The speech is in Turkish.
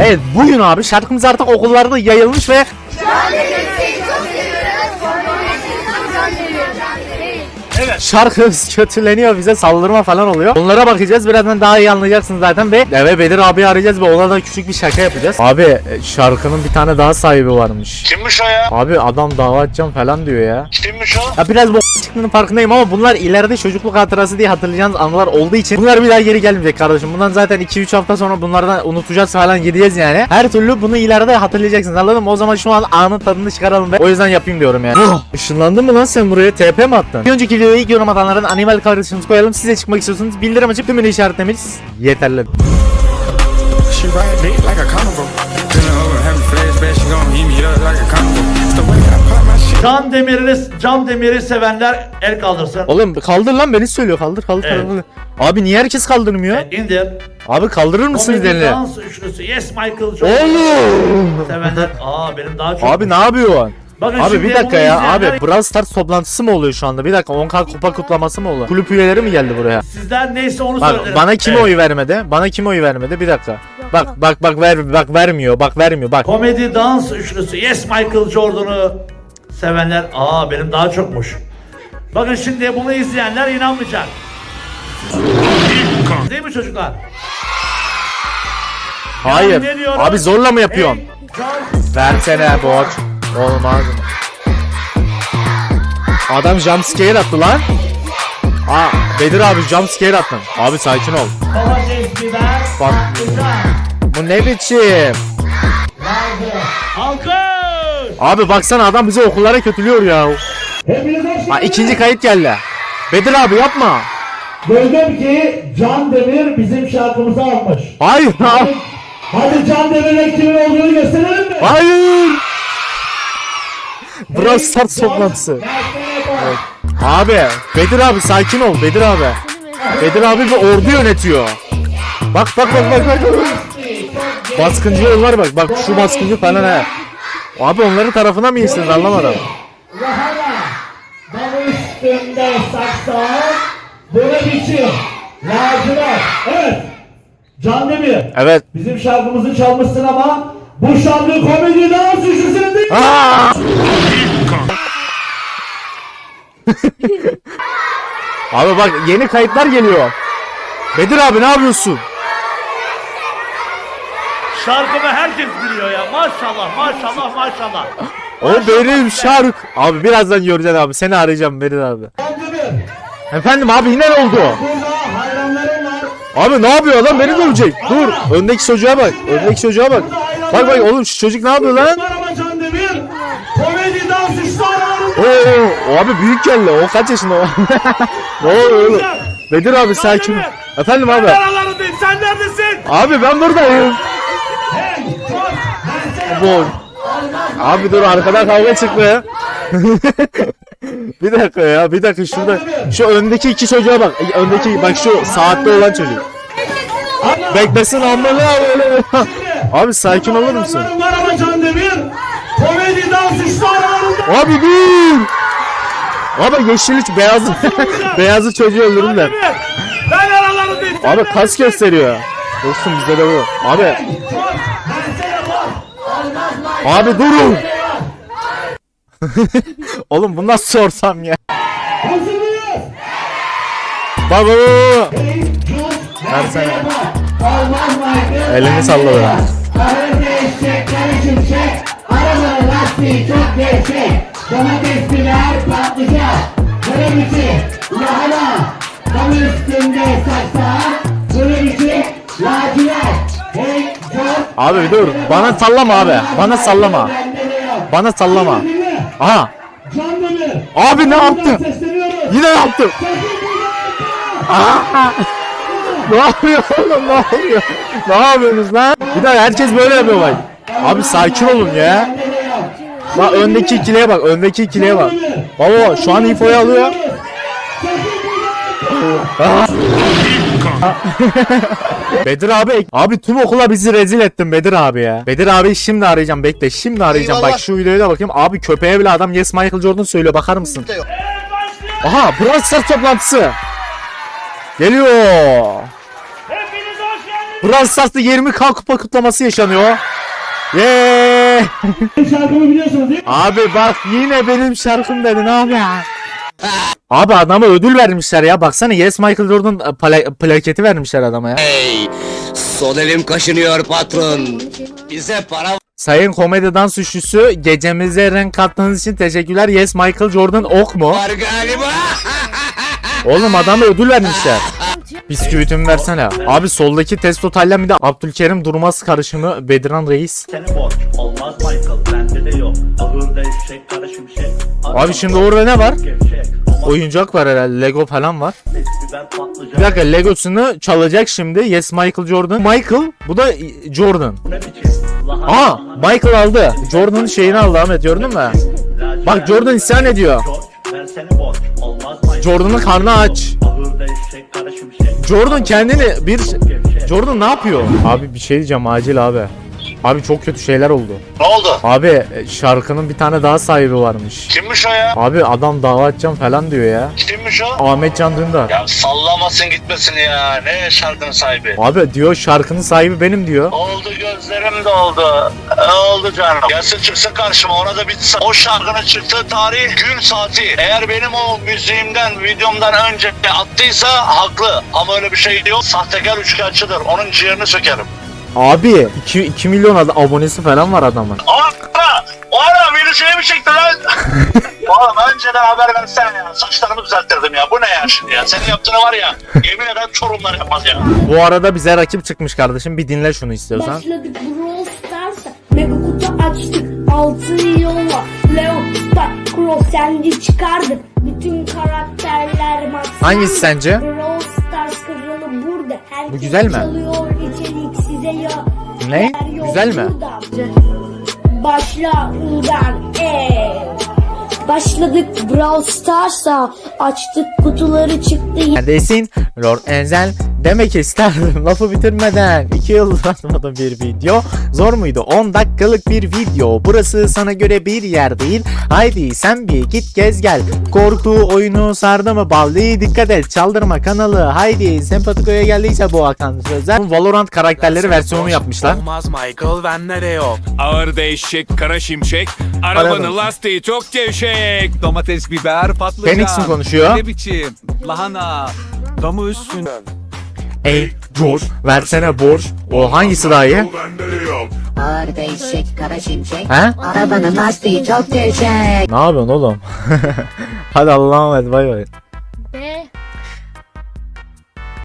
Evet bugün abi şarkımız artık okullarda yayılmış ve şarkımız kötüleniyor bize saldırma falan oluyor. Onlara bakacağız birazdan daha iyi anlayacaksınız zaten ve eve Bedir abi arayacağız ve ona da küçük bir şaka yapacağız. Abi e, şarkının bir tane daha sahibi varmış. Kimmiş o ya? Abi adam dava açacağım falan diyor ya. Kimmiş o? Ya biraz bu çıktığının farkındayım ama bunlar ileride çocukluk hatırası diye hatırlayacağınız anılar olduğu için bunlar bir daha geri gelmeyecek kardeşim. Bundan zaten 2-3 hafta sonra bunlardan unutacağız falan gideceğiz yani. Her türlü bunu ileride hatırlayacaksınız anladın mı? O zaman şu an anın tadını çıkaralım ve o yüzden yapayım diyorum yani. Işınlandın mı lan sen buraya? TP mi attın? Bir önceki videoya ilk yorum atanların animal kardeşimizi koyalım. Size çıkmak istiyorsanız bildirim açıp tümünü işaretlemeniz yeterli. She ride dick like a carnival. Feeling over, having flashbacks. She gon' heat me up like a carnival. It's the way I. Can Demir'i Can Demir'i sevenler el kaldırsın. Oğlum kaldır lan beni söylüyor kaldır kaldır. Evet. kaldır. Abi niye herkes kaldırmıyor? E, İndir. Abi kaldırır Komedi elini? dans üçlüsü. Yes Michael Jordan. Oğlum! Sevenler. Aa benim daha çok. Abi ne yapıyorsun? Bakın Abi bir dakika ya izleyenler- abi Brawl Stars toplantısı mı oluyor şu anda? Bir dakika 10k kupa kutlaması mı oluyor? Kulüp üyeleri mi geldi buraya? Sizler neyse onu Bak söylerim. bana kim Evet. oy vermedi? Bana kim oy vermedi? Bir dakika. Bak bak bak ver bak vermiyor. Bak vermiyor. Bak. Komedi dans üçlüsü. Yes Michael Jordan'ı sevenler. Aa benim daha çokmuş. Bakın şimdi bunu izleyenler inanmayacak. Değil mi çocuklar? Hayır. diyorum? Abi zorla mı yapıyorsun? Hey, Versene borç. Olmaz mı? Adam jumpscare attı lan. Aa Bedir abi jumpscare attın. Abi sakin ol. Bak. Bu ne biçim? Alkış! Abi baksana adam bizi okullara kötülüyor ya. Ha ikinci kayıt geldi. Bedir abi yapma. Duydum ki Can Demir bizim şarkımızı almış. Hayır abi. Hadi Can Demir'le kimin olduğunu gösterelim mi? Hayır. Brawl Stars toplantısı. Versene bak. Abi Bedir abi sakin ol Bedir abi. Bedir abi bir ordu yönetiyor. Bak bak bak bak bak. Baskıncı yollar bak bak şu baskıncı falan ha. Abi onların tarafına mı iyisiniz anlamadım. Lahana. Dal üstünde saksa. Böyle biçim. Lacivert. Evet. Can Demir. Evet. Bizim şarkımızı çalmışsın ama bu şarkı komedi dans üçlüsünün değil. Aa! abi bak yeni kayıtlar geliyor. Bedir abi ne yapıyorsun? Şarkımı herkes biliyor ya. Maşallah maşallah maşallah. O benim şark. Abi birazdan göreceksin abi. Seni arayacağım Bedir abi. Efendim abi yine ne oldu? Burada hayranlarım var. Abi ne yapıyor lan beni dövecek. Dur öndeki çocuğa bak. Öndeki çocuğa bak. Bak bak oğlum şu çocuk ne yapıyor lan? Can Demir. Komedi dans aralarında. Oo, o abi büyük geldi. O kaç yaşında o? ne oluyor oğlum? Bedir abi sakin ol. Efendim abi. Aralarındayım sen neredesin? Abi ben buradayım. Bu. Abi dur arkadan kavga çıktı. bir dakika ya bir dakika şurada şu öndeki iki çocuğa bak öndeki bak şu saatte olan çocuk beklesin amına böyle abi sakin olur musun. Komedi dans üçlü aralarında. abi dur abi yeşil hiç beyazı beyazı çocuğu Demir, Ben abi kas gösteriyor dostum bizde de bu abi. Abi durun oğlum bu nasıl ortam ya çok. Versene. Elini salla be. Arı değişecekler şimşek. Arabanın lastiği çok gevşek. Domates, biber, patlıcan. Kırmızı, lahana. Tam üstünde Abi dur. Bana sallama abi. Bana sallama. Bana sallama. Aha. Abi ne? Sesleniyoruz. Yine yaptım. Burada. Ne yapıyor oğlum? Ne oluyor? Ne yapıyorsunuz lan? Bir daha herkes böyle yapıyor bak. Abi sakin olun ya. Bak öndeki ikiliye bak. Öndeki ikiliye bak. Baba şu an infoyu alıyor. Bedir abi abi tüm okula bizi rezil ettin Bedir abi ya. Bedir abi şimdi arayacağım bekle şimdi arayacağım bak şu videoya da bakayım abi köpeğe bile adam Yes Michael Jordan söylüyor bakar mısın? Aha Brawl Stars toplantısı. Geliyor. Hepiniz hoş geldiniz. Brawl Stars'ta 20k kupa kutlaması yaşanıyor. Yeee. Şarkımı biliyorsunuz değil mi? Abi bak yine benim şarkım dedin abi. Abi adama ödül vermişler ya. Baksana Yes Michael Jordan pla- plaketi vermişler adama ya. Hey, sol elim kaşınıyor patron. Bize para Sayın komedi dans üçlüsü gecemize renk kattığınız için teşekkürler. Yes Michael Jordan ok mu? var galiba. Oğlum adama ödül vermişler. Bisküvitimi versene. Abi soldaki testo taylan bir de Abdülkerim Durmaz karışımı Bedran Reis. Seni olmaz Michael bende de yok Ahırda Abi şimdi orada ne var? Gevşek Oyuncak var herhalde. Lego falan var. Bir dakika Legosunu çalacak şimdi. Yes Michael Jordan. Michael bu da Jordan. Aa Michael aldı. Jordan'ın şeyini aldı Ahmet gördün mü? Bak Jordan isyan ediyor. Jordan'ın karnı aç. Kara şimşek Jordan kendini bir... Jordan ne yapıyor? Abi bir şey diyeceğim acil abi. Abi çok kötü şeyler oldu. Ne oldu? Abi şarkının bir tane daha sahibi varmış. Kimmiş o ya? Abi adam dava açacağım falan diyor ya. Kimmiş o? Ahmet Can Dündar. Ya sallamasın gitmesin ya. Ne şarkının sahibi? Abi diyor şarkının sahibi benim diyor. Oldu gözlerim de oldu. E, oldu canım. Gelsin çıksın karşıma ona da bitsin. O şarkının çıktığı tarih, gün saati. Eğer benim o müziğimden, videomdan önce attıysa haklı. Ama öyle bir şey yok. Sahtekar üçkağıtçıdır. Onun ciğerini sökerim. Abi 2, 2 milyon ad- abonesi falan var adamın. Ana! O ara beni şeye mi çekti lan? Oğlum önceden haber versene ya. Saçlarımı düzelttirdim ya. Bu ne ya şimdi ya? Senin yaptığını var ya. Yemin ederim çorumlar yapmaz ya. Bu arada bize rakip çıkmış kardeşim. Bir dinle şunu istiyorsan. Başladık Brawl Stars'a Mega kutu açtık altın yolla Leo Star Cross Sence çıkardık Bütün karakterler max Hangisi sence? Brawl burada Herkes Bu güzel mi? çalıyor içerik size ya Ne? Güzel mi? burada, Başla udan eee Başladık Brawl Stars'a Açtık kutuları çıktı Neredesin? Lord Enzel demek isterdim lafı bitirmeden 2 yıl atmadım bir video Zor muydu? 10 dakikalık bir video Burası sana göre bir yer değil Haydi sen bir git gez gel Korku oyunu sardı mı balli Dikkat et çaldırma kanalı Haydi Sempatiko'ya geldiyse bu akan sözler Valorant karakterleri versiyonu yapmışlar Olmaz Michael de yok. Ağır değişik kara şimşek. Araba. Arabanın lastiği çok gevşek. Domates, biber, patlıcan. Phoenix mi konuşuyor? Ne biçim? Lahana. Damı üstün. Ey George versene borç O hangisi daha iyi? Ağır değişik kara şimşek. He? Arabanın lastiği çok gevşek. Ne yapıyorsun oğlum? Hadi Allah'a emanet bay bay